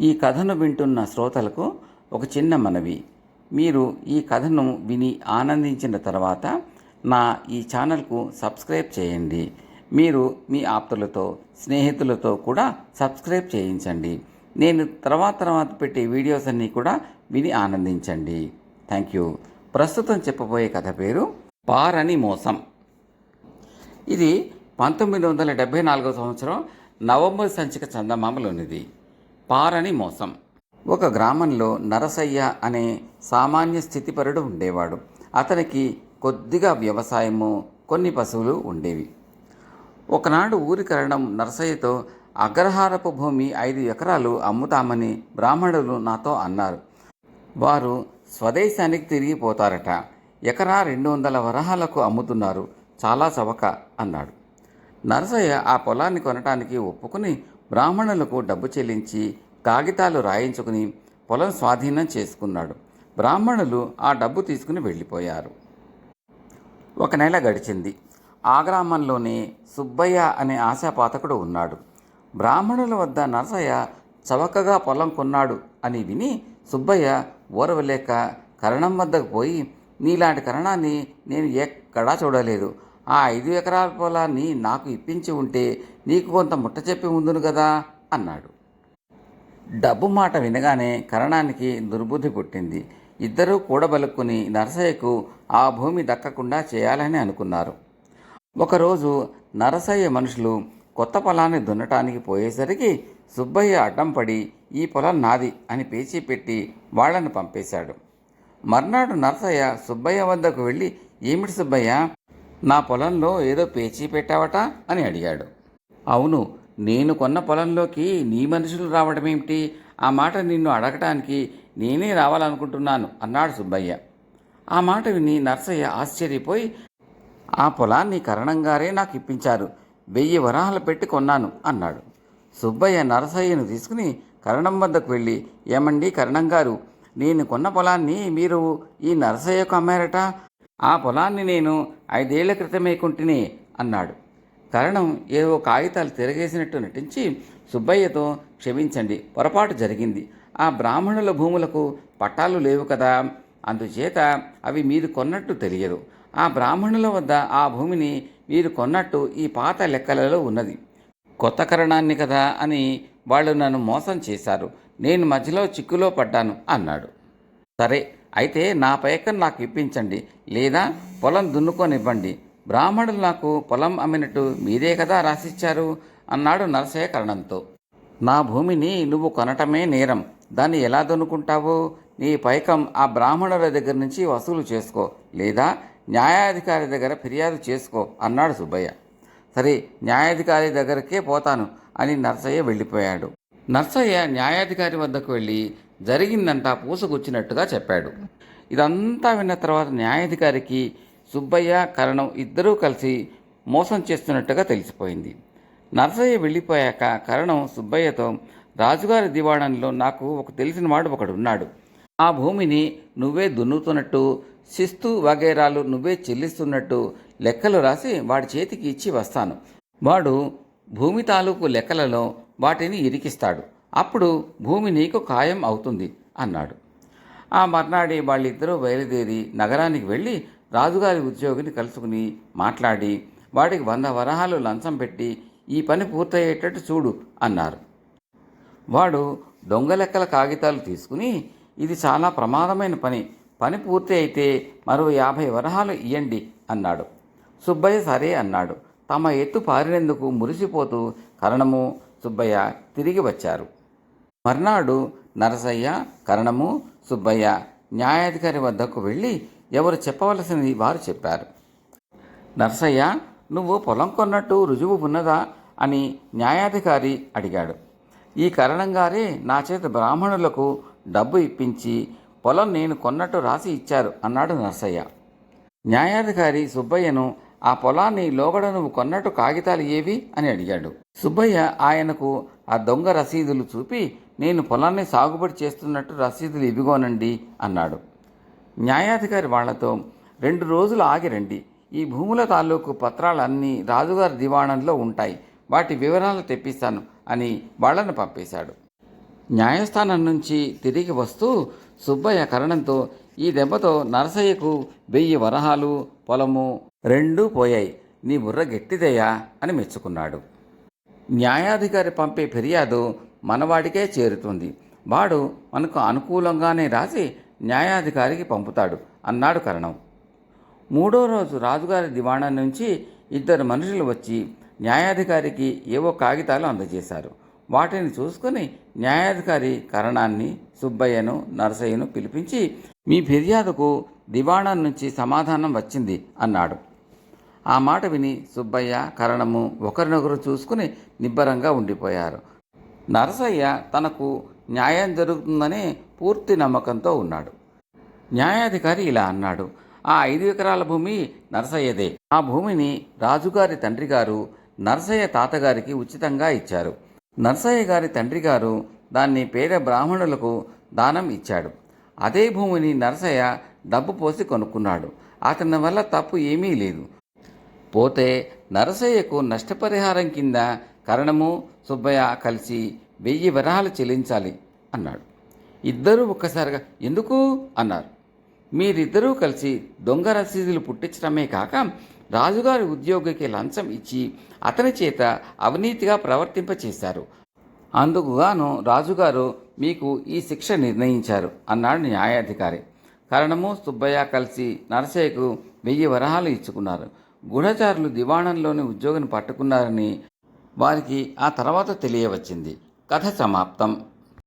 ఈ కథను వింటున్న శ్రోతలకు ఒక చిన్న మనవి. మీరు ఈ కథను విని ఆనందించిన తర్వాత నా ఈ ఛానల్కు సబ్స్క్రైబ్ చేయండి. మీరు మీ ఆప్తులతో స్నేహితులతో కూడా సబ్స్క్రైబ్ చేయించండి. నేను తర్వాత తర్వాత పెట్టే వీడియోస్ అన్నీ కూడా విని ఆనందించండి. Thank you. ప్రస్తుతం చెప్పబోయే కథ పేరు పారని మోసం. ఇది పంతొమ్మిది వందల డెబ్భై నాలుగో సంవత్సరం నవంబర్ సంచిక చందమామలోనిది. పారని మోసం. ఒక గ్రామంలో నరసయ్య అనే సామాన్య స్థితిపరుడు ఉండేవాడు. అతనికి కొద్దిగా వ్యవసాయము కొన్ని పశువులు ఉండేవి. ఒకనాడు ఊరి కరణం నరసయ్యతో అగ్రహారపు భూమి ఐదు ఎకరాలు అమ్ముతామని బ్రాహ్మణులు నాతో అన్నారు. వారు స్వదేశానికి తిరిగిపోతారట ఎకరా రెండు వందల వరహాలకు అమ్ముతున్నారు. చాలా చవక అన్నాడు. నరసయ్య ఆ పొలాన్ని కొనటానికి ఒప్పుకుని బ్రాహ్మణులకు డబ్బు చెల్లించి కాగితాలు రాయించుకుని పొలం స్వాధీనం చేసుకున్నాడు. బ్రాహ్మణులు ఆ డబ్బు తీసుకుని వెళ్ళిపోయారు. ఒక నెల గడిచింది. ఆ గ్రామంలోనే సుబ్బయ్య అనే ఆశాపాతకుడు ఉన్నాడు. బ్రాహ్మణుల వద్ద నరసయ్య చవకగా పొలం కొన్నాడు అని విని సుబ్బయ్య ఓరవలేక కరణం వద్దకు పోయి నీలాంటి కరణాన్ని నేను ఎక్కడా చూడలేదు. ఆ ఐదు ఎకరాల పొలాన్ని నాకు ఇప్పించి ఉంటే నీకు కొంత ముట్ట చెప్పి ఉందును కదా అన్నాడు. డబ్బు మాట వినగానే కరణానికి దుర్బుద్ధి పుట్టింది. ఇద్దరూ కూడబలుక్కుని నరసయ్యకు ఆ భూమి దక్కకుండా చేయాలని అనుకున్నారు. ఒకరోజు నరసయ్య మనుషులు కొత్త పొలాన్ని దున్నటానికి పోయేసరికి సుబ్బయ్య అడ్డం పడి ఈ పొలం నాది అని పేచీ పెట్టి వాళ్ళను పంపేశాడు. మర్నాడు నరసయ్య సుబ్బయ్య వద్దకు వెళ్ళి ఏమిటి సుబ్బయ్య నా పొలంలో ఏదో పేచీ పెట్టావట అని అడిగాడు. అవును నేను కొన్న పొలంలోకి నీ మనుషులు రావడమేమిటి? ఆ మాట నిన్ను అడగటానికి నేనే రావాలనుకుంటున్నాను అన్నాడు సుబ్బయ్య. ఆ మాట విని నర్సయ్య ఆశ్చర్యపోయి ఆ పొలాన్ని కరణంగారే నాకు ఇప్పించారు. వెయ్యి వరాహాలు పెట్టి కొన్నాను అన్నాడు. సుబ్బయ్య నరసయ్యను తీసుకుని కరణం వద్దకు వెళ్ళి ఏమండి కరణం గారు నేను కొన్న పొలాన్ని మీరు ఈ నరసయ్యకు అమ్మారట? ఆ పొలాన్ని నేను ఐదేళ్ళ క్రితమే కొంటిని అన్నాడు. కరణం ఏవో కాగితాలు తిరగేసినట్టు నటించి సుబ్బయ్యతో క్షమించండి పొరపాటు జరిగింది. ఆ బ్రాహ్మణుల భూములకు పట్టాలు లేవు కదా అందుచేత అవి మీరు కొన్నట్టు తెలియదు. ఆ బ్రాహ్మణుల వద్ద ఆ భూమిని మీరు కొన్నట్టు ఈ పాత లెక్కలలో ఉన్నది. కొత్త కరణాన్ని కదా అని వాళ్ళు నన్ను మోసం చేశారు. నేను మధ్యలో చిక్కులో పడ్డాను అన్నాడు. సరే అయితే నా పైకం నాకు ఇప్పించండి లేదా పొలం దున్నుకొనివ్వండి. బ్రాహ్మణులు నాకు పొలం అమ్మినట్టు మీరే కదా రాసిచ్చారు అన్నాడు నరసయ్య కరణంతో నా భూమిని నువ్వు కొనటమే నేరం దాన్ని ఎలా దున్నుకుంటావు? నీ పైకం ఆ బ్రాహ్మణుల దగ్గర నుంచి వసూలు చేసుకో లేదా న్యాయాధికారి దగ్గర ఫిర్యాదు చేసుకో అన్నాడు సుబ్బయ్య. సరే న్యాయాధికారి దగ్గరకే పోతాను అని నర్సయ్య వెళ్ళిపోయాడు. నర్సయ్య న్యాయాధికారి వద్దకు వెళ్ళి జరిగిందంతా పూసకొచ్చినట్టుగా చెప్పాడు. ఇదంతా విన్న తర్వాత న్యాయాధికారికి సుబ్బయ్య కరణం ఇద్దరూ కలిసి మోసం చేస్తున్నట్టుగా తెలిసిపోయింది. నర్సయ్య వెళ్ళిపోయాక కరణం సుబ్బయ్యతో రాజుగారి దివాణంలో నాకు ఒక తెలిసిన వాడు ఒకడున్నాడు ఆ భూమిని నువ్వే దున్నుతున్నట్టు శిస్తు వగైరాలు నువ్వే చెల్లిస్తున్నట్టు లెక్కలు రాసి వాడి చేతికి ఇచ్చి వస్తాను. వాడు భూమి తాలూకు లెక్కలలో వాటిని ఇరికిస్తాడు. అప్పుడు భూమి నీకు ఖాయం అవుతుంది అన్నాడు. ఆ మర్నాడే వాళ్ళిద్దరూ బయలుదేరి నగరానికి వెళ్ళి రాజుగారి ఉద్యోగిని కలుసుకుని మాట్లాడి వాడికి వంద వరహాలు లంచం పెట్టి ఈ పని పూర్తయ్యేటట్టు చూడు అన్నారు. వాడు దొంగ లెక్కల కాగితాలు తీసుకుని ఇది చాలా ప్రమాదమైన పని పని పూర్తి అయితే మరో యాభై వరహాలు ఇయ్యండి అన్నాడు. సుబ్బయ్య సరే అన్నాడు. తమ ఎత్తు పారినందుకు మురిసిపోతూ కరణము సుబ్బయ్య తిరిగి వచ్చారు. మర్నాడు నరసయ్య కరణము సుబ్బయ్య న్యాయాధికారి వద్దకు వెళ్ళి ఎవరు చెప్పవలసినది వారు చెప్పారు. నరసయ్య నువ్వు పొలం కొన్నట్టు రుజువు ఉన్నదా? అని న్యాయాధికారి అడిగాడు. ఈ కారణంగానే నా చేత బ్రాహ్మణులకు డబ్బు ఇప్పించి పొలం నేను కొన్నట్టు రాసి ఇచ్చారు అన్నాడు నరసయ్య. న్యాయాధికారి సుబ్బయ్యను ఆ పొలాన్ని లోగడ నువ్వు కొన్నట్టు కాగితాలు ఏవి? అని అడిగాడు. సుబ్బయ్య ఆయనకు ఆ దొంగ రసీదులు చూపి నేను పొలాన్ని సాగుబడి చేస్తున్నట్టు రసీదులు ఇవిగోనండి అన్నాడు. న్యాయాధికారి వాళ్ళతో రెండు రోజులు ఆగిరండి ఈ భూముల తాలూకు పత్రాలన్నీ రాజుగారి దివాణంలో ఉంటాయి. వాటి వివరాలు తెప్పిస్తాను అని వాళ్ళను పంపేశాడు. న్యాయస్థానం నుంచి తిరిగి వస్తూ సుబ్బయ్య కరణంతో ఈ దెబ్బతో నరసయ్యకు వెయ్యి వరహాలు పొలము రెండూ పోయాయి. నీ బుర్ర గట్టిదయ్యా అని మెచ్చుకున్నాడు. న్యాయాధికారి పంపే ఫిర్యాదు మనవాడికే చేరుతుంది. వాడు మనకు అనుకూలంగానే రాసి న్యాయాధికారికి పంపుతాడు అన్నాడు కరణం. మూడో రోజు రాజుగారి దివాణం నుంచి ఇద్దరు మనుషులు వచ్చి న్యాయాధికారికి ఏవో కాగితాలు అందజేశారు. వాటిని చూసుకుని న్యాయాధికారి కరణాన్ని సుబ్బయ్యను నరసయ్యను పిలిపించి మీ ఫిర్యాదుకు దివాణా నుంచి సమాధానం వచ్చింది అన్నాడు. ఆ మాట విని సుబ్బయ్య కరణము ఒకరినొకరు చూసుకుని నిబ్బరంగా ఉండిపోయారు. నరసయ్య తనకు న్యాయం జరుగుతుందనే పూర్తి నమ్మకంతో ఉన్నాడు. న్యాయాధికారి ఇలా అన్నాడు ఆ ఐదు ఎకరాల భూమి నరసయ్యదే. ఆ భూమిని రాజుగారి తండ్రి గారు నరసయ్య తాతగారికి ఉచితంగా ఇచ్చారు. నరసయ్య గారి తండ్రి గారు దాన్ని పేద బ్రాహ్మణులకు దానం ఇచ్చాడు. అదే భూమిని నరసయ్య డబ్బు పోసి కొనుక్కున్నాడు. అతని వల్ల తప్పు ఏమీ లేదు. పోతే నరసయ్యకు నష్టపరిహారం కింద కరణము సుబ్బయ్య కలిసి వెయ్యి వరహాలు చెల్లించాలి అన్నాడు. ఇద్దరూ ఒక్కసారిగా ఎందుకు? అన్నారు. మీరిద్దరూ కలిసి దొంగ రసీదులు పుట్టించడమే కాక రాజుగారి ఉద్యోగికి లంచం ఇచ్చి అతని చేత అవినీతిగా ప్రవర్తింపచేశారు. అందుకుగాను రాజుగారు మీకు ఈ శిక్ష నిర్ణయించారు అన్నాడు న్యాయాధికారి. కరణము సుబ్బయ్య కలిసి నరసయ్యకు వెయ్యి వరహాలు ఇచ్చుకున్నారు. గూఢచారులు దివాణంలోని ఉద్యోగిని పట్టుకున్నారని వారికి ఆ తర్వాత తెలియవచ్చింది. కథ సమాప్తం.